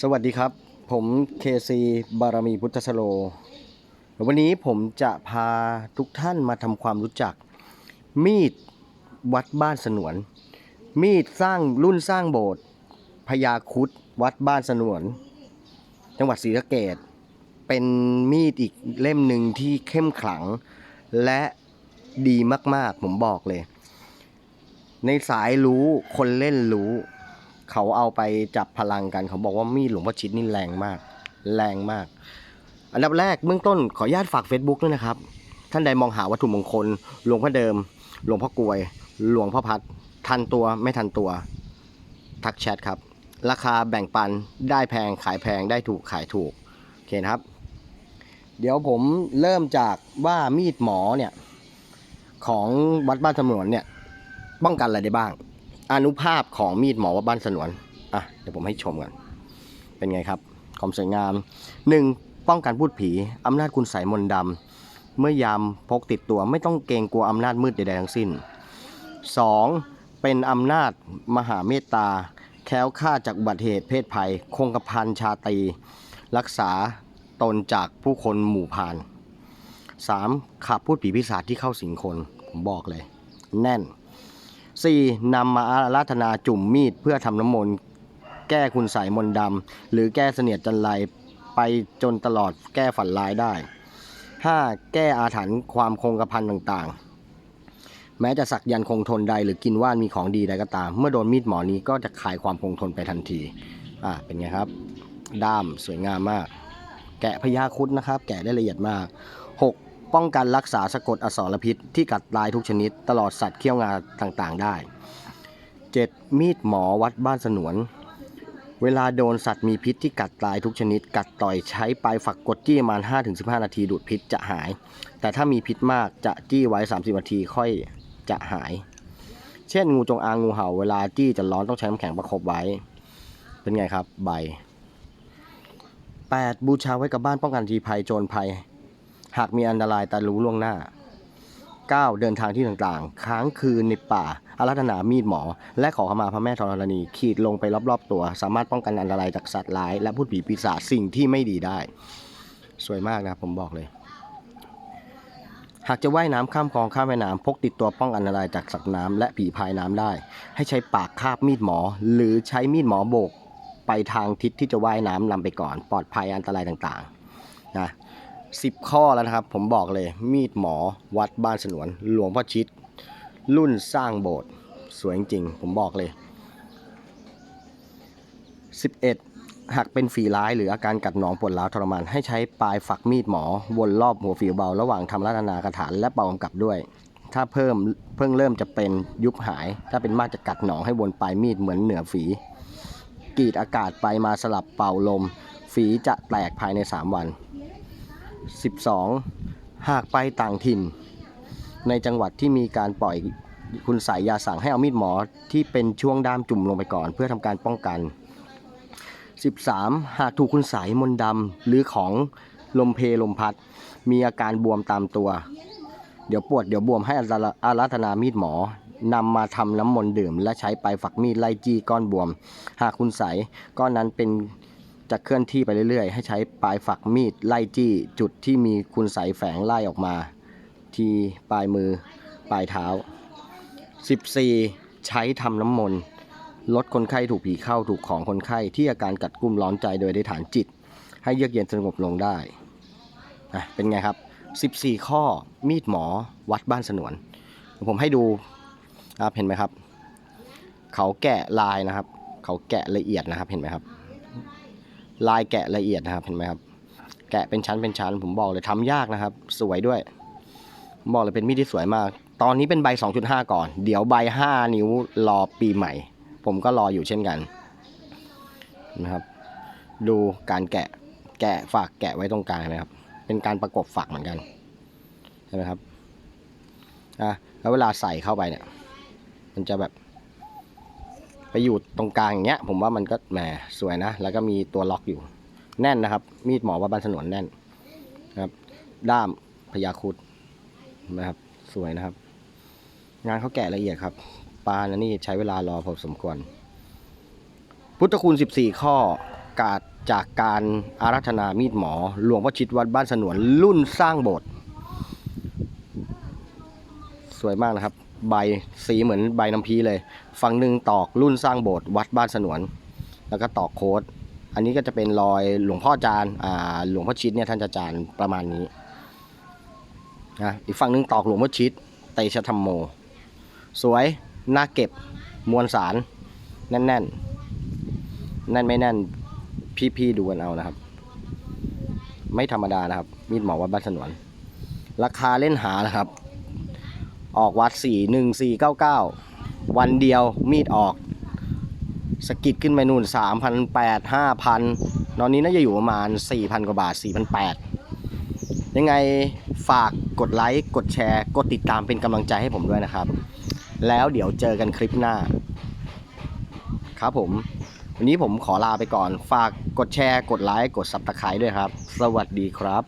สวัสดีครับ ผมเคซีบารมีพุทธสโล วันนี้ผมจะพาทุกท่านมาทำความรู้จัก มีดวัดบ้านสนวน มีดสร้างรุ่นสร้างโบสถ์พญาคุดวัดบ้านสนวน จังหวัดศรีสะเกดเป็นมีดอีกเล่มหนึ่งที่เข้มขลัง และดีมากๆ ผมบอกเลย ในสายรู้คนเล่นรู้ เขาเอาไปจับพลังกัน เขาบอกว่ามีดหลวงพ่อชิดนี่แรงมาก แรงมาก อันดับแรกเบื้องต้นขออนุญาตฝาก Facebook ด้วยนะครับ ท่านใดมองหาวัตถุมงคล หลวงพ่อเดิม หลวงพ่อกลวย หลวงพ่อพัด ทันตัวไม่ทันตัว ทักแชทครับ ราคาแบ่งปันได้แพงขายแพงได้ถูกขายถูกโอเคนะครับ เดี๋ยวผมเริ่มจากว่ามีดหมอเนี่ยของวัดบ้านสมวนเนี่ยป้องกันอะไรได้บ้าง อนุภาพของมีดหมอวัดบ้านสนวน อะ เดี๋ยวผมให้ชมกัน เป็นไงครับ ความสวยงาม 1. ป้องกันพูดผีอำนาจคุณใสยมนต์ดำเมื่อยามพกติดตัวไม่ต้องเกรงกลัวอำนาจมืดใดๆทั้งสิ้น 2. เป็นอำนาจมหาเมตตา แคล้วคลาจากอุบัติเหตุเพศภัย คงกระพันชาตรีรักษาตนจากผู้คนหมู่พาน 3. ขับพูดผีพิศาจที่เข้าสิงคน ผมบอกเลย แน่น 4. นำมาอาราธนาจุ่มมีดเพื่อทำน้ำมนต์แก้คุณใสยมนต์ดำหรือแก้เสนียดจันไรไปจนตลอดแก้ฝันร้ายได้ 5. แก้อาถรรพ์ความคงกระพันต่างๆ แม้จะสักยันคงทนใดหรือกินว่านมีของดีใดก็ตาม เมื่อโดนมีดหมอนี้ก็จะคลายความคงทนไปทันที อ่าเป็นไงครับ ด้ามสวยงามมาก แกะพญาคุดนะครับ แกะได้ละเอียดมาก 6. ป้องกันรักษาสะกดอสรพิษที่กัดลายทุกชนิด ตลอดสัตว์เขี้ยวงาต่างๆ ได้ 7. มีดหมอวัดบ้านสนวน เวลาโดนสัตว์มีพิษที่กัดตายทุกชนิด กัดต่อยใช้ปลายฝักกดจี้ประมาณ 5-15 นาทีดูดพิษจะหาย แต่ถ้ามีพิษมากจะจี้ไว้ 30 นาทีค่อยจะหาย เช่นงูจงอางงูเห่าเวลาจี้จะร้อนต้องใช้น้ำแข็งประคบไว้ เป็นไงครับใบ 8. บูชาไว้กับบ้านป้องกันทีภัยโจรภัย หากมีอันตรายแต่รู้ล่วงหน้า 9. เดินทางที่ต่างๆ ค้างคืนในป่า อารัธนามีดหมอ และขอขมาพระแม่ธรณี ขีดลงไปรอบๆ ตัว สามารถป้องกันอันตรายจากสัตว์ร้าย และพูดผีปีศาจสิ่งที่ไม่ดีได้ สวยมากนะผมบอกเลย หากจะว่ายน้ำข้ามคลองข้ามแม่น้ำพกติดตัวป้องอันตรายจากสัตว์น้ำและผีพายน้ำได้ ให้ใช้ปากคาบมีดหมอ หรือใช้มีดหมอโบก ไปทางทิศที่จะว่ายน้ำนำไปก่อน ปลอดภัยอันตรายต่างๆ นะ สิบข้อแล้วนะครับ ผมบอกเลยมีดหมอวัดบ้านสนวน หลวงพ่อชิด รุ่นสร้างโบสถ์สวยจริง ผมบอกเลย 11. หากเป็นฝีร้ายหรืออาการกัดหนองปวดร้าวทรมาน ให้ใช้ปลายฝักมีดหมอ วนรอบหัวฝีเบา ระหว่างทำรัตนากถานและเป่ากำกับด้วย ถ้าเพิ่มเพิ่งเริ่มจะเป็นยุบหาย ถ้าเป็นมากจะกัดหนองให้วนปลายมีดเหมือนเหนือฝีกรีดอากาศไปมาสลับเป่าลม ฝีจะแตกภายใน 3 วัน 12. หากไปต่างถิ่น ในจังหวัดที่มีการปล่อยคุณสายยาสั่งให้เอามีดหมอที่เป็นช่วงด้ามจุ่มลงไปก่อน เพื่อทำการป้องกัน 13. หากถูกคุณสายมนดำหรือของลมเพลลมพัด มีอาการบวมตามตัว เดี๋ยวปวดเดี๋ยวบวมให้อารัธนามีดหมอนำมาทำน้ำมนต์ดื่ม และใช้ไปฝักมีดไล่จี้ก้อนบวม หากคุณใสยก้อนนั้นเป็น จะเคลื่อนที่ไปเรื่อยๆ ให้ใช้ปลายฝักมีดไล่จี้จุดที่มีคุณใสยแฝงไล่ออกมา ที่ปลายมือปลายเท้า 14. ใช้ทำน้ำมนต์ลดคนไข้ถูกผีเข้าถูกของคนไข้ที่อาการกัดกุ้มร้อนใจโดยได้ฐานจิต ให้เยือกเย็นสงบลงได้อะเป็นไงครับ 14 ข้อมีดหมอวัดบ้านสนวน ผมให้ดูครับเห็นไหมครับ เขาแกะลายนะครับ เขาแกะละเอียดนะครับเห็นไหมครับ ลายแกะละเอียดนะครับเห็นไหมครับ แกะเป็นชั้นเป็นชั้น ผมบอกเลยทำยากนะครับ สวยด้วยบอกเลยเป็นมีดที่สวยมาก ตอนนี้เป็นใบ 2.5 ก่อน เดี๋ยวใบ 5 นิ้วรอปีใหม่ ผมก็รออยู่เช่นกันนะครับ ดูการแกะแกะฝากแกะไว้ตรงกลางเห็นะครับ เป็นการประกบฝักเหมือนกันใช่ไหมครับอะแล้วเวลาใส่เข้าไปเนี่ย มันจะแบบ ไปอยู่ตรงกลางอย่างเงี้ย ผมว่ามันก็แหมสวยนะ แล้วก็มีตัวล็อกอยู่ แน่นนะครับ มีดหมอว่าบ้านสนวนแน่นนะครับ ด้ามพญาครุดนะครับ สวยนะครับ งานเขาแกะละเอียดครับปลานะนี่ใช้เวลารอพอสมควร พุทธคุณ14 ข้อกาศจากการอารัธนามีดหมอ หลวงพ่อชิดวัดบ้านสนวนรุ่นสร้างโบสถ์สวยมากนะครับ ใบสีเหมือนใบน้ำพีเลย ฝั่งหนึ่งตอกรุ่นสร้างโบสถ์วัดบ้านสนวน แล้วก็ตอกโค้ด อันนี้ก็จะเป็นรอยหลวงพ่อจานอ่าหลวงพ่อชิดเนี่ยท่านจะจานประมาณนี้นะอีกฝั่งหนึ่งตอกหลวงพ่อชิดเตชะธรรมโม สวยน่าเก็บมวลสารแน่นๆ แน่นไม่แน่นพี่ๆดูกันเอานะครับ ไม่ธรรมดานะครับ มีดหมอวัดบ้านสนวน ราคาเล่นหานะครับ ออกวัดสี่หนึ่งสี่เก้าเก้าวันเดียวมีดออก สกิดขึ้นไปนู่นสามพันแปดห้าพันตอนนี้น่าจะอยู่ประมาณสี่พันกว่าบาทสี่พันแปดยังไงฝากกดไลค์ กดแชร์ กดติดตามเป็นกำลังใจให้ผมด้วยนะครับ แล้วเดี๋ยวเจอกันคลิปหน้า ครับผม วันนี้ผมขอลาไปก่อน ฝากกดแชร์ กดไลค์ กดซับสไครต์ด้วยครับ สวัสดีครับ